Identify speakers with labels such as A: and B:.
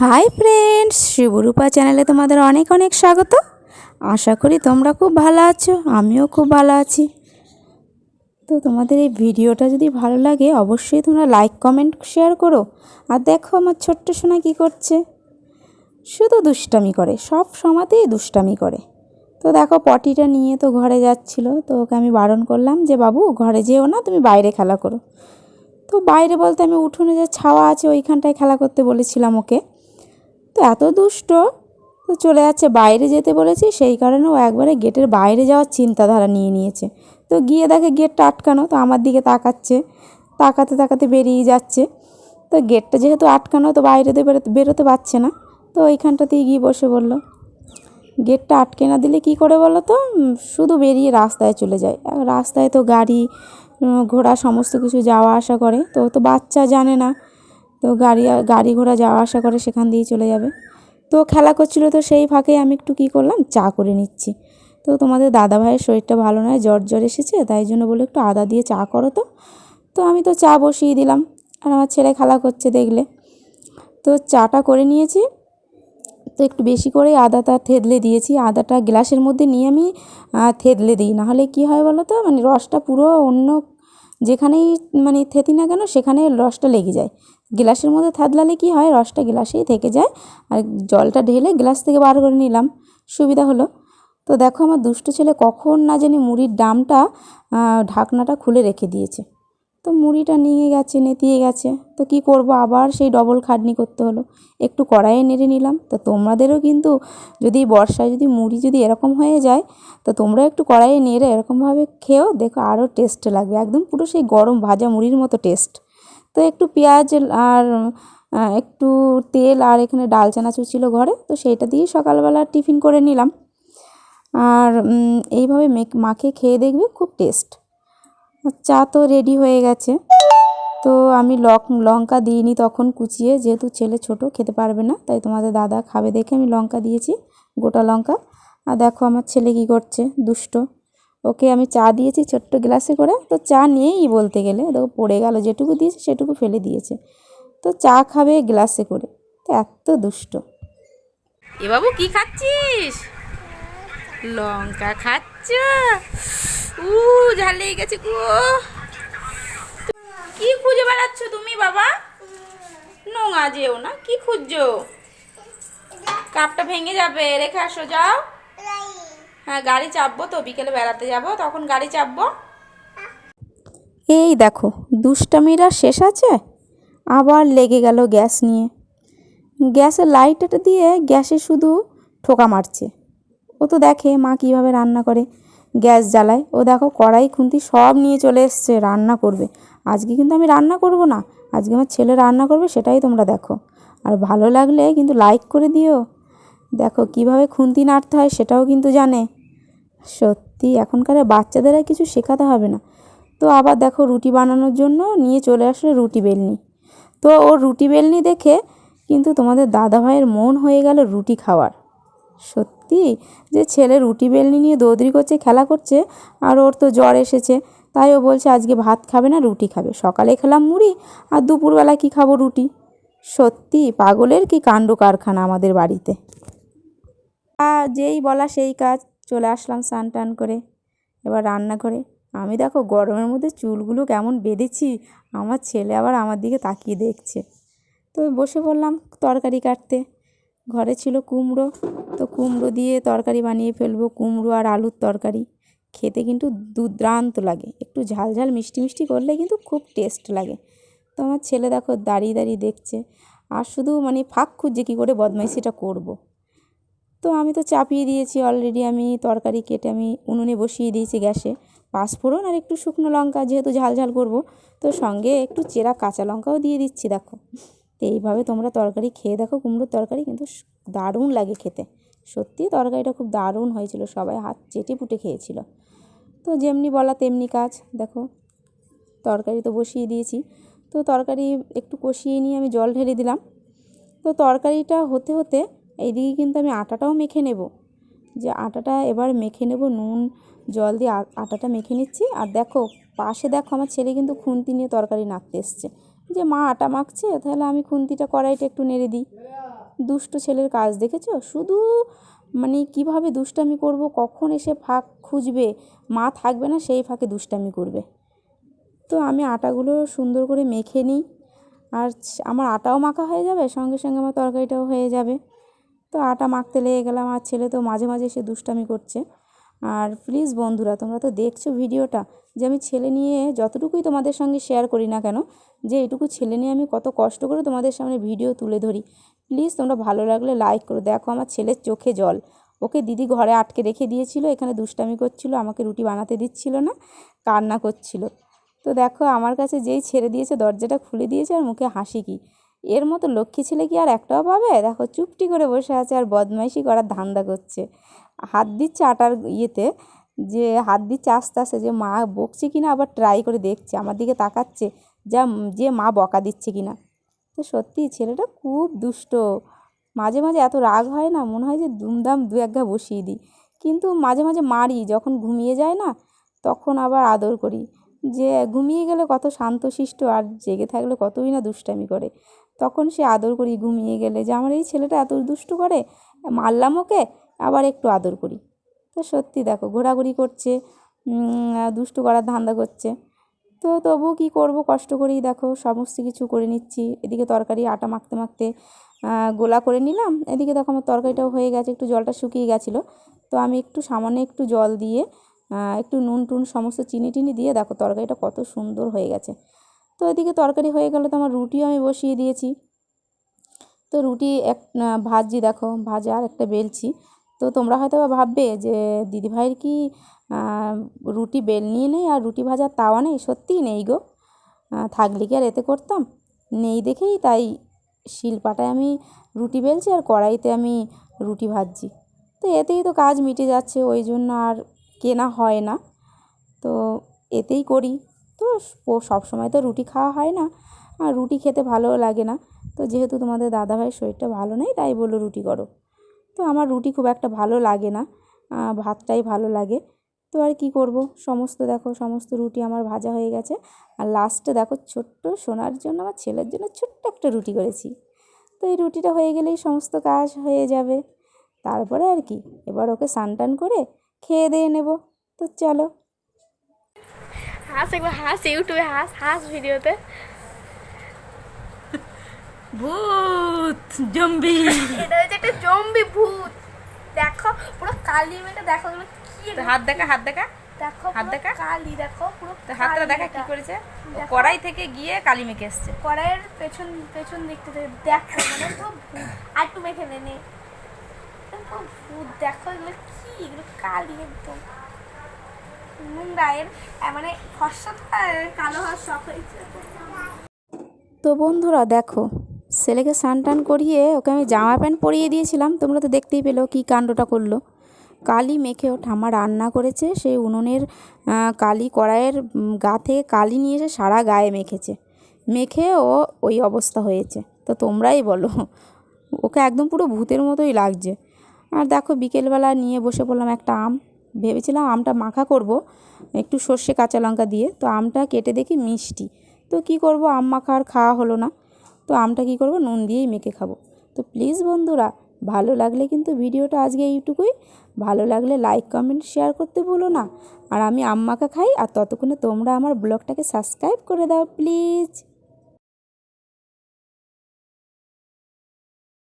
A: Hi friends, শিবরূপা চ্যানেলে তোমাদের অনেক অনেক স্বাগত। আশা করি তোমরা খুব ভালো আছো, আমিও খুব ভালো আছি। তো তোমাদের এই ভিডিওটা যদি ভালো লাগে, অবশ্যই তোমরা লাইক, কমেন্ট, শেয়ার করো। আর দেখো আমার ছোট্ট সোনা কী করছে। শুধু দুষ্টামি করে, সব সময়তেই দুষ্টামি করে। তো দেখো পটিটা নিয়ে তো ঘরে যাচ্ছিল, তো ওকে আমি বারণ করলাম যে, বাবু, ঘরে যেও না, তুমি বাইরে খেলা করো। তো বাইরে বলতে আমি উঠোনে যে ছাওয়া আছে ওইখানটায় খেলা করতে বলেছিলাম ওকে। তো এত দুষ্ট, তো চলে যাচ্ছে বাইরে যেতে বলেছি, সেই কারণে ও একবারে গেটের বাইরে যাওয়ার চিন্তাধারা নিয়ে নিয়েছে। তো গিয়ে দেখে গেটটা আটকানো, তো আমার দিকে তাকাচ্ছে, তাকাতে তাকাতে বেরিয়ে যাচ্ছে। তো গেটটা যেহেতু আটকানো, তো বাইরে তো বেরোতে বেরোতে পারছে না। তো ওইখানটাতেই গিয়ে বসে বলল গেটটা আটকে না দিলে কি করে বলো তো? শুধু বেরিয়ে রাস্তায় চলে যায়। রাস্তায় তো গাড়ি ঘোড়া সমস্ত কিছু যাওয়া আসা করে। তো তো বাচ্চা জানে না। তো গাড়ি গাড়ি ঘোড়া যাওয়া আসা করে, সেখান দিয়েই চলে যাবে। তো খেলা করছিল, তো সেই ফাঁকে আমি একটু কী করলাম, চা করে নিচ্ছি। তো তোমাদের দাদা ভাইয়ের শরীরটা ভালো নয়, জ্বর জ্বর এসেছে, তাই জন্য বলে একটু আদা দিয়ে চা করো তো। তো আমি তো চা বসিয়ে দিলাম, আর আমার ছেলে খেলা করছে দেখলে। তো চাটা করে নিয়েছি, তো একটু বেশি করে আদাটা থেতলে দিয়েছি। আদাটা গ্লাসের মধ্যে নিয়ে আমি থেতলে দিই, নাহলে কি হয় বলো তো মানে রসটা পুরো অন্য যেখানেই মানে থেতি না কেন, সেখানে রসটা লেগে যায়। গ্লাসের মধ্যে থাদলালে কি হয়, রসটা গ্লাসেই থেকে যায়। আর জলটা ঢেলে গ্লাস থেকে বার করে নিলাম। সুবিধা হলো। তো দেখো আমার দুষ্ট ছেলে কখন না জানি মুড়ির ডামটা ঢাকনাটা খুলে রেখে দিয়েছে। তো মুড়িটা নিয়ে গেছে, নেতিয়ে গেছে। তো কি করব? আবার সেই ডবল খাটনি করতে হলো। একটু কড়াইয়ে নেড়ে নিলাম। তো তোমাদেরও কিন্তু যদি বর্ষায় যদি মুড়ি যদি এরকম হয়ে যায়, তো তোমরা একটু কড়াইয়ে নেড়ে এরকমভাবে খেও দেখো আরও টেস্ট লাগবে। একদম পুরো সেই গরম ভাজা মুড়ির মতো টেস্ট তো একটু পেঁয়াজ আর একটু তেল আর এখানে ডাল চানাচুর ছিল ঘরে, তো সেইটা দিয়ে সকালবেলা টিফিন করে নিলাম। আর এইভাবে মেক- মাখে খেয়ে দেখবে খুব টেস্ট চা তো রেডি হয়ে গেছে। তো আমি লঙ্কা দিইনি তখন কুচিয়ে, যেহেতু ছেলে ছোট, খেতে পারবে না, তাই তোমাদের দাদা খাবে দেখে আমি লঙ্কা দিয়েছি, গোটা লঙ্কা। আর দেখো আমার ছেলে কী করছে, দুষ্ট। ওকে আমি চা দিয়েছি ছোট্ট গ্লাসে করে, তো চা নিয়েই বলতে গেলে, দেখো পড়ে গেল, যেটুকু দিয়েছে সেটুকু ফেলে দিয়েছে। তো চা খাবে গ্লাসে করে, তো এত দুষ্ট। এ বাবু, কি খাচ্ছিস? লঙ্কা খাচ্ছ? উ ঝাল গেছে গো। কি খুঁজে বেড়াচ্ছ তুমি, বাবা? নোংা যেও না, কি খুঁজছো? কাপটা ভেঙে যাবে, রেখে আসো, যাও। হ্যাঁ গাড়ি চাপবো তো, বিকেলে বেড়াতে যাব, তখন গাড়ি চাপবো। এই দেখো, দুষ্টামিরা শেষ আছে? আবার লেগে গেল গ্যাস নিয়ে। গ্যাসের লাইটটা দিয়ে গ্যাসে শুধু ঠোকা মারছে। ও তো দেখে, মা কীভাবে রান্না করে। গ্যাস জ্বালায়। ও দেখো কড়াই, খুন্তি সব নিয়ে চলে এসছে, রান্না করবে। আজকে কিন্তু আমি রান্না করব না। আজকে আমার ছেলে রান্না করবে, সেটাই তোমরা দেখো। আর ভালো লাগলে কিন্তু লাইক করে দিও। দেখো কীভাবে খুন্তি নাড়তে হয়, সেটাও কিন্তু জানে। সত্যি, এখনকার বাচ্চাদের আর কিছু শেখাতে হবে না। তো আবার দেখো রুটি বানানোর জন্য নিয়ে চলে আসলো রুটি বেলনি। তো ও রুটি বেলনি দেখে কিন্তু তোমাদের দাদা ভাইয়ের মন হয়ে গেল রুটি খাওয়ার। সত্যি? যে ছেলে রুটি বেলনি নিয়ে দৌড়ি করছে, খেলা করছে, আর ওর তো জ্বর এসেছে। তাই ও বলছে, আজকে ভাত খাবে না, রুটি খাবে। সকালে খেলাম মুড়ি, আর দুপুরবেলা কি খাব রুটি? সত্যি? পাগলের কি কাণ্ড কারখানা আমাদের বাড়িতে? আর যেই বলা সেই কাজ। চলে আসলাম স্নান টান করে, এবার রান্না করে আমি দেখো, গরমের মধ্যে চুলগুলো কেমন বেঁধেছি, আমার ছেলে আবার আমার দিকে তাকিয়ে দেখছে। তো বসে পড়লাম তরকারি কাটতে। ঘরে ছিল কুমড়ো। তো কুমড়ো দিয়ে তরকারি বানিয়ে ফেলব, কুমড়ো আর আলুর তরকারি। খেতে কিন্তু দুর্দান্ত লাগে। একটু ঝাল ঝাল, মিষ্টি মিষ্টি করলে কিন্তু খুব টেস্ট লাগে। তো আমার ছেলে দেখো দাঁড়িয়ে দাঁড়িয়ে দেখছে। আর শুধু মানে ফাঁক খুঁজছে কী করে বদমাইশিটা করব। তো আমি তো চাপিয়ে দিয়েছি অলরেডি আমি তরকারি কেটে আমি উনুনে বসিয়ে দিয়েছি গ্যাসে। পাঁচফোড়ন আর একটু শুকনো লঙ্কা যেহেতু ঝাল ঝাল করব। তো সঙ্গে একটু চেরা কাঁচা লঙ্কাও দিয়ে দিচ্ছি, দেখো। তো এইভাবে তোমরা তরকারি খেয়ে দেখো, কুমড়োর তরকারি কিন্তু দারুণ লাগে খেতে। সত্যি তরকারিটা খুব দারুণ হয়েছিল, সবাই হাত চেটে পুটে খেয়েছিল। তো যেমনি বলা তেমনি কাজ, দেখো। তরকারি তো বসিয়ে দিয়েছি। তো তরকারি একটু কষিয়ে নিয়ে আমি জল ঢেলে দিলাম। তো তরকারিটা হতে হতে এইদিকে কিন্তু আমি আটাটাও মেখে নেব। যে আটাটা এবার মেখে নেব, নুন, জল দিয়ে আটাটা মেখে নিচ্ছি। আর দেখো, পাশে দেখো আমার ছেলে কিন্তু খুন্তি নিয়ে তরকারি নাড়তে এসছে। যে মা আটা মাখছে, তাহলে আমি খুন্তিটা, কড়াইটা একটু নেড়ে দিই। দুষ্ট ছেলের কাজ, দেখেছ? শুধু মানে কীভাবে দুষ্টামি করব, কখন এসে ফাঁক খুঁজবে, মা থাকবে না, সেই ফাঁকে দুষ্টামি করবে। তো আমি আটাগুলো সুন্দর করে মেখে নিই, আর আমার আটাও মাখা হয়ে যাবে, সঙ্গে সঙ্গে আমার তরকারিটাও হয়ে যাবে। তো আটা মাখতে লেগে গেলাম, আর ছেলে তো মাঝে মাঝে এসে দুষ্টামি করছে। আর প্লিজ বন্ধুরা, তোমরা তো দেখছ ভিডিওটা যে আমি ছেলে নিয়ে যতটুকুই তোমাদের সঙ্গে শেয়ার করি না কেন, যে এটুকু ছেলে নিয়ে আমি কত কষ্ট করে তোমাদের সামনে ভিডিও তুলে ধরি। প্লিজ তোমরা ভালো লাগলে লাইক করো। দেখো আমার ছেলের চোখে জল। ওকে দিদি ঘরে আটকে রেখে দিয়েছিল, এখানে দুষ্টামি করছিল, আমাকে রুটি বানাতে দিচ্ছিল না, কান্না করছিল। তো দেখো আমার কাছে যেই ছেড়ে দিয়েছে, দরজাটা খুলে দিয়েছে আর মুখে হাসি কি। এর মতো লক্ষ্মী ছেলে কি আর একটাও পাবে? দেখো, চুপটি করে বসে আছে আর বদমাইশি করার ধান্দা করছে। হাত দিচ্ছে আটার ইয়েতে, যে হাত দিচ্ছে আস্তে আস্তে, যে মা বকছে কিনা আবার ট্রাই করে দেখছে, আমার দিকে তাকাচ্ছে, যা যে মা বকা দিচ্ছে কিনা। তো সত্যি ছেলেটা খুব দুষ্ট। মাঝে মাঝে এত রাগ হয় না, মনে হয় যে দুমদাম দু এক ঘা বসিয়ে দিই। কিন্তু মাঝে মাঝে মারি, যখন ঘুমিয়ে যায় না, তখন আবার আদর করি। যে ঘুমিয়ে গেলে কত শান্তশিষ্ট আর জেগে থাকলে কতই না দুষ্টামি করে। তখন সে আদর করি, ঘুমিয়ে গেলে যে আমার এই ছেলেটা এত দুষ্টু করে, মারলাম ওকে, আবার একটু আদর করি। তো সত্যি দেখো, ঘোরাঘুরি করছে দুষ্টু করার ধান্দা করছে। তো তবু কি করব, কষ্ট করেই দেখো, সমস্ত কিছু করে নিচ্ছি। এদিকে তরকারি আটা মাখতে মাখতে গোলা করে নিলাম। এদিকে দেখো আমার তরকারিটাও হয়ে গেছে, একটু জলটা শুকিয়ে গেছিল। তো আমি একটু সামান্য একটু জল দিয়ে একটু নুন টুন সমস্ত চিনি টিনি দিয়ে দেখো তরকারিটা কত সুন্দর হয়ে গেছে। তো এদিকে তরকারি হয়ে গেলে তো আমার রুটিও আমি বসিয়ে দিয়েছি। তো রুটি এক ভাজছি দেখো, ভাজা আর একটা বেলছি। তো তোমরা হয়তো ভাববে যে দিদিভাইয়ের কি রুটি বেল নিয়ে নেই আর রুটি ভাজার তাওয়া নেই? সত্যিই নেই গো। থাকলে কি আর এতে করতাম? নেই দেখেই তাই শিলপাটায় আমি রুটি বেলছি আর কড়াইতে আমি রুটি ভাজছি। তো এতেই তো কাজ মিটে যাচ্ছে, ওই জন্য আর কেনা হয় না। তো এতেই করি। তো সব সময় তো রুটি খাওয়া হয় না। আর রুটি খেতে ভালোও লাগে না। তো যেহেতু তোমাদের দাদাভাইয়ের শরীরটা ভালো নেই, তাই বলল রুটি করো। তো আমার রুটি খুব একটা ভালো লাগে না। ভাতটাই ভালো লাগে। তো আর কি করব? সমস্ত দেখো, সমস্ত রুটি আমার ভাজা হয়ে গেছে। আর লাস্টে দেখো ছোট্ট সোনার জন্য, আমার ছেলের জন্য ছোট্ট একটা রুটি করেছি। তো এই রুটিটা হয়ে গেলেই সমস্ত কাজ হয়ে যাবে। তারপরে আর কি, এবার ওকে স্নান টান করে খেয়ে দিয়ে নেব। তো চলো।
B: হাস একবার হাস ইউটিউবে হাস হাস ভিডিওতে।
A: ভূত জম্বি।
B: এটা হচ্ছে একটা জম্বি ভূত। দেখো পুরো কালি মেয়েটা দেখো কি
A: হাত দেখা হাত দেখা।
B: দেখো
A: হাত দেখা?
B: কালি দেখো পুরো
A: তো হাতটা দেখা কি করেছে। কড়াই থেকে গিয়ে কালি মেখে এসছে।
B: কড়াইয়ের পেছন পেছন দিকটা থেকে দেখো মানে ভূত। আর একটু মেখে নে। দেখো এগুলো কি? এগুলো কালি একদম। মানে তো
A: বন্ধুরা, দেখো, ছেলেকে স্নান টান করিয়ে ওকে আমি জামা প্যান্ট পরিয়ে দিয়েছিলাম। তোমরা তো দেখতেই পেল কী কাণ্ডটা করল। কালি মেখে ও ঠাম্মা রান্না করেছে। সেই উনুনের কালি কড়াইয়ের গা থেকে কালি নিয়ে এসে সারা গায়ে মেখেছে। মেখে ও ওই অবস্থা হয়েছে। তো তোমরাই বলো, ওকে একদম পুরো ভূতের মতোই লাগছে। আর দেখো বিকেলবেলা নিয়ে বসে পড়লাম একটা আম। ভেবেছিলাম আমটা মাখা করব, একটু সর্ষে কাঁচা লঙ্কা দিয়ে। তো আমটা কেটে দেখি মিষ্টি। তো কি করব, আম মাখা আর খাওয়া হলো না। তো আমটা কি করব, নুন দিয়েই মেখে খাব। তো প্লিজ বন্ধুরা, ভালো লাগলে কিন্তু ভিডিওটা আজকে এইটুকুই। ভালো লাগলে লাইক কমেন্ট শেয়ার করতে ভুলো না। আর আমি আম মাখা খাই, আর ততক্ষণে তোমরা আমার ব্লগটাকে সাবস্ক্রাইব করে দাও প্লিজ